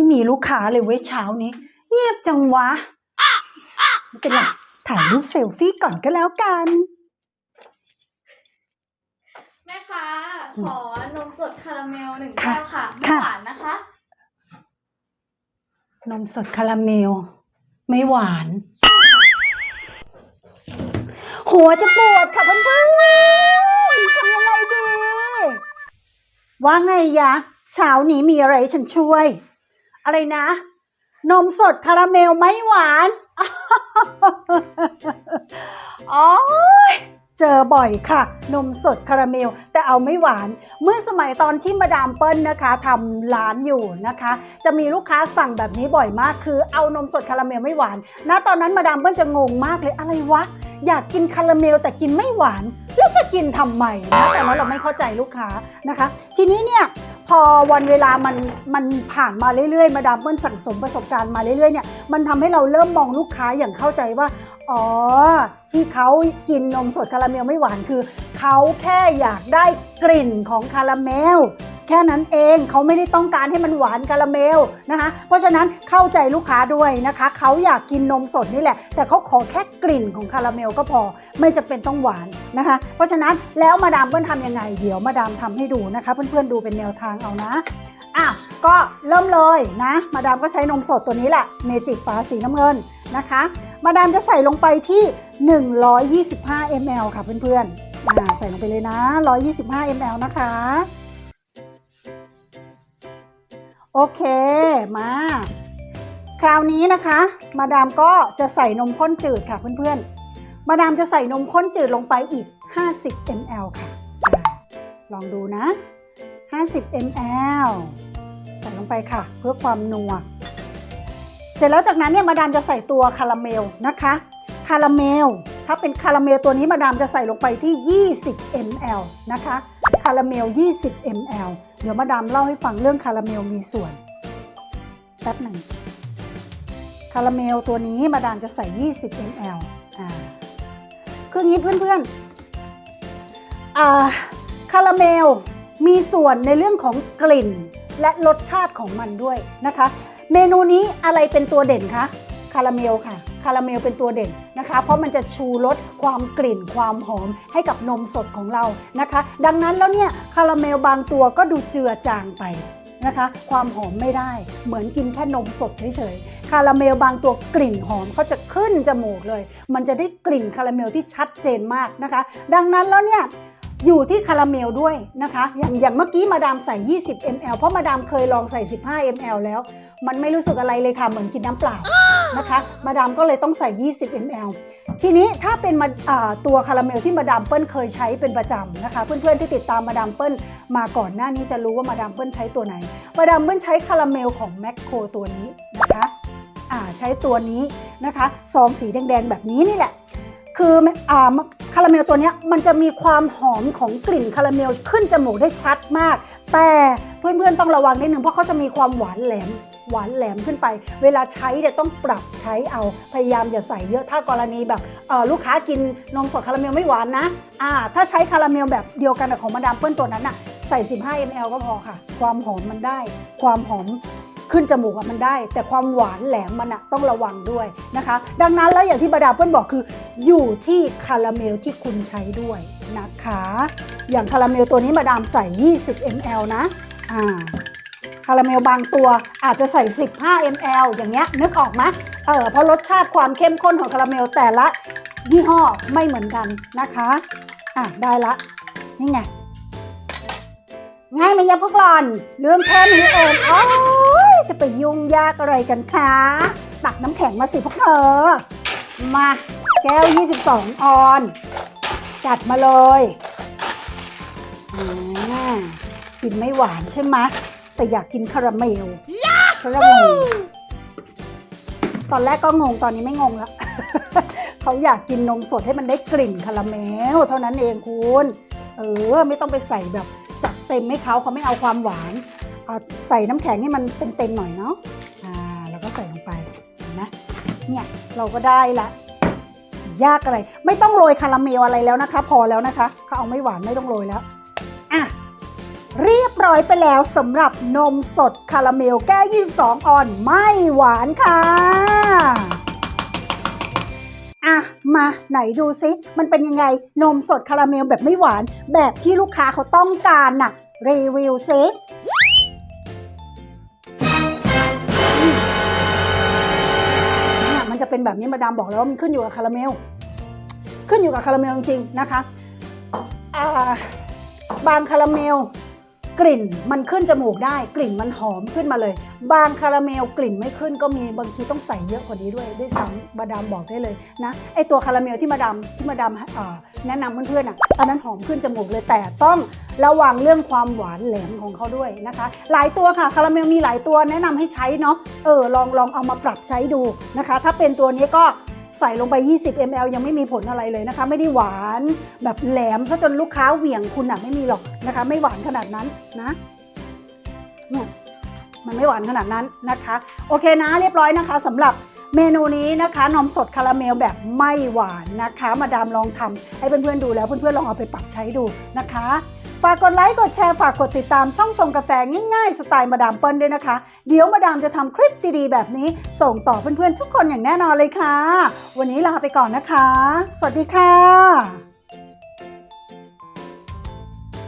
ไม่มีลูกค้าเลยเว้ยเช้านี้ เงียบจังวะไม่เป็นไรถ่ายรูปเซลฟี่ก่อนก็แล้วกัน แม่คะขอนมสดคาราเมลหนึ่งค่ะแก้วค่ะไม่ค่ะ หวานนะคะ นมสดคาราเมล ไม่หวาน หัวจะปวดค่ะเพื่อนๆทำยังไงดี ว่าไงยะ เช้านี้มีอะไรให้ฉันช่วย อะไรนะ นมสดคาราเมลไม่หวานอ๋อยเจอบ่อยค่ะ นมสดคาราเมล แต่เอาไม่หวาน เมื่อสมัยตอนที่มาดามเปิ้ลนะคะทำร้านอยู่นะคะ จะมีลูกค้าสั่งแบบนี้บ่อยมากคือ เอานมสดคาราเมลไม่หวานณตอนนั้นมาดามเปิ้ลจะงงมากเลยอะไรวะ อยากกินคาราเมลแต่กินไม่หวาน แล้วจะกินทำไมนะแต่ว่าเราไม่เข้าใจลูกค้านะคะ ทีนี้เนี่ยพอวันเวลามันมันผ่านมาเรื่อยๆ มาดามเปิ้ลสั่งสมประสบการณ์มาเรื่อยๆเนี่ยมันทำให้เราเริ่มมองลูกค้าอย่างเข้าใจว่า อ๋อ ที่เขากินนมสดคาราเมลไม่หวานคือ เขาแค่อยากได้กลิ่นของคาราเมล แค่นั้นเองเขาไม่ได้ต้องการให้มันหวานคาราเมลนะคะ เพราะฉะนั้นเข้าใจลูกค้าด้วยนะคะ เขาอยากกินนมสดนี่แหละ แต่เขาขอแค่กลิ่นของคาราเมลก็พอไม่จะเป็นต้องหวานนะคะ เพราะฉะนั้นแล้วมาดามเปิ้ลทำยังไง เดี๋ยวมาดามทำให้ดูนะคะ เพื่อนๆดูเป็นแนวทางเอานะอะก็เริ่มเลยนะ มาดามก็ใช้นมสดตัวนี้แหละเมจิกฝาสีน้ำเงินนะคะ มาดามจะใส่ลงไปที่ 125 ml ค่ะเพื่อนๆอ่าใส่ลงไปเลยนะ 125 ml นะคะ โอเคมา คราวนี้นะคะ มาดามก็จะใส่นมข้นจืดค่ะเพื่อนๆ มาดามจะใส่นมข้นจืดลงไปอีก 50 ml ค่ะ ลองดูนะ 50 ml ใส่ลงไปค่ะ เพื่อความนัว เสร็จแล้วจากนั้นเนี่ยมาดามจะใส่ตัวคาราเมลนะคะ คาราเมล ถ้าเป็นคาราเมลตัวนี้มาดามจะใส่ลงไปที่ 20 ml นะคะ คาราเมล 20 ml เดี๋ยวมาดามเล่าให้ฟังเรื่องคาราเมลมีส่วน แป๊บหนึ่ง คาราเมลตัวนี้มาดามจะใส่ 20 ml อ่าคืองี้เพื่อนๆอ่าคาราเมลมีส่วนในเรื่องของกลิ่นและรสชาติของมันด้วยนะคะ เมนูนี้อะไรเป็นตัวเด่นคะ คาราเมลค่ะ คาราเมลเป็นตัวเด่นนะคะ เพราะมันจะชูรสความกลิ่นความหอมให้กับนมสดของเรานะคะ ดังนั้นแล้วเนี่ยคาราเมลบางตัวก็ดูเจือจางไปนะคะ ความหอมไม่ได้เหมือนกินแค่นมสดเฉยๆ คาราเมลบางตัวกลิ่นหอมเขาจะขึ้นจมูกเลย มันจะได้กลิ่นคาราเมลที่ชัดเจนมากนะคะ ดังนั้นแล้วเนี่ย อยู่ที่คาราเมลด้วยนะคะ อย่างอย่างเมื่อกี้มาดามใส่ 20 ml เพราะมาดามเคยลองใส่ 15 ml แล้ว มันไม่รู้สึกอะไรเลยค่ะ เหมือนกินน้ำเปล่านะคะ มาดามก็เลยต้องใส่ 20 ml ทีนี้ถ้าเป็นมาตัวคาราเมลที่มาดามเปิ้ลเคยใช้เป็นประจำนะคะ เพื่อนๆที่ติดตามมาดามเปิ้ลมาก่อนหน้านี้จะรู้ว่ามาดามเปิ้ลใช้ตัวไหน มาดามเปิ้ลใช้คาราเมลของแมคโครตัวนี้นะคะใช้ตัวนี้นะคะ ซองสีแดงๆแบบนี้นี่แหละ คืออ่าคาราเมลตัวนี้มันจะมีความหอมของกลิ่นคาราเมลขึ้นจมูกได้ชัดมาก แต่เพื่อนๆต้องระวังนิดนึงเพราะเขาจะมีความหวานแหลมหวานแหลมขึ้นไป เวลาใช้เนี่ยต้องปรับใช้เอาพยายามอย่าใส่เยอะถ้ากรณีแบบลูกค้ากินนมสดคาราเมลไม่หวานนะอ่าถ้าใช้คาราเมลแบบเดียวกันกับของมาดามเปิ้ลตัวนั้นน่ะใส่ 15 ml ก็พอค่ะ ความหอมมันได้ ความหอม ขึ้นจมูกมันได้ แต่ความหวานแหลมมันอะต้องระวังด้วยนะคะ ดังนั้นแล้วอย่างที่บดามเปิ้ลบอกคือ อยู่ที่คาราเมลที่คุณใช้ด้วยนะคะ อย่างคาราเมลตัวนี้มาดามใส่ 20 ml นะอ่าคาราเมลบางตัวอาจจะใส่ 15 ml อย่างเงี้ยนึกออกไหมเออเพราะรสชาติความเข้มข้นของคาราเมลแต่ละยี่ห้อไม่เหมือนกันนะคะอะได้ละ นี่ไงง่ายไหมยะพวกหลอนเรื่องแค่นี้เองอ้ย จะไปยุ่งยากอะไรกันคะ ตักน้ำแข็งมาสิพวกเธอ มาแก้ว 22 ออน จัดมาเลยอ่ากินไม่หวานใช่ไหมแต่อยากกินคาราเมลคาราเมลตอนแรกก็งงตอนนี้ไม่งงแล้วเขาอยากกินนมสดให้มันได้กลิ่นคาราเมล เท่านั้นเองคุณ เออ ไม่ต้องไปใส่แบบจัดเต็มให้เขาเขาไม่เอาความหวาน ใส่น้ำแข็งให้มันเต็มๆหน่อยเนาะอ่าแล้วก็ใส่ลงไปนไหมเนี่ยเราก็ได้ละยากอะไร ไม่ต้องโรยคาราเมลอะไรแล้วนะคะ พอแล้วนะคะเขาเอาไม่หวานไม่ต้องโรยแล้วอะเรียบร้อยไปแล้วสำหรับนมสดคาราเมลแก้ว22 ออนไม่หวานค่ะอะมาไหนดูซิมันเป็นยังไงนมสดคาราเมลแบบไม่หวาน แบบที่ลูกค้าเขาต้องการน่ะ รีวิวซิ เป็นแบบนี้มาดามบอกแล้วว่ามันขึ้นอยู่กับคาราเมล ขึ้นอยู่กับคาราเมลจริงๆนะคะาบางคาราเมลกลิ่นมันขึ้นจมูกได้ กลิ่นมันหอมขึ้นมาเลย บางคาราเมลกลิ่นไม่ขึ้นก็มีบางทีต้องใส่เยอะกว่านี้ด้วยด้วยซ้ำมาดามบอกได้เลยนะไอตัวคาราเมลที่มาดามที่มาดามแนะนำเพื่อนๆอะอันนั้นหอมขึ้นจมูกเลยแต่ต้อง ระวังเรื่องความหวานแหลมของเขาด้วยนะคะ หลายตัวค่ะคาราเมลมีหลายตัวแนะนำให้ใช้เนาะเออลองลองเอามาปรับใช้ดูนะคะ ถ้าเป็นตัวนี้ก็ใส่ลงไป 20 ml ยังไม่มีผลอะไรเลยนะคะ ไม่ได้หวานแบบแหลมซะจนลูกค้าเหวี่ยงคุณอะไม่มีหรอกนะคะ ไม่หวานขนาดนั้นนะเนี่ยมันไม่หวานขนาดนั้นนะคะ โอเคนะเรียบร้อยนะคะสำหรับเมนูนี้นะคะนมสดคาราเมลแบบไม่หวานนะคะ มาดามลองทำให้เพื่อนๆดูแล้วเพื่อนๆลองเอาไปปรับใช้ดูนะคะ ฝากกดไลค์ กดแชร์ ฝากกดติดตามช่องชงกาแฟง่ายๆ สไตล์มาดามเปิ้ลด้วยนะคะ เดี๋ยวมาดามจะทำคลิปดีๆ แบบนี้ ส่งต่อเพื่อนๆ ทุกคนอย่างแน่นอนเลยค่ะ วันนี้ลาไปก่อนนะคะ สวัสดีค่ะ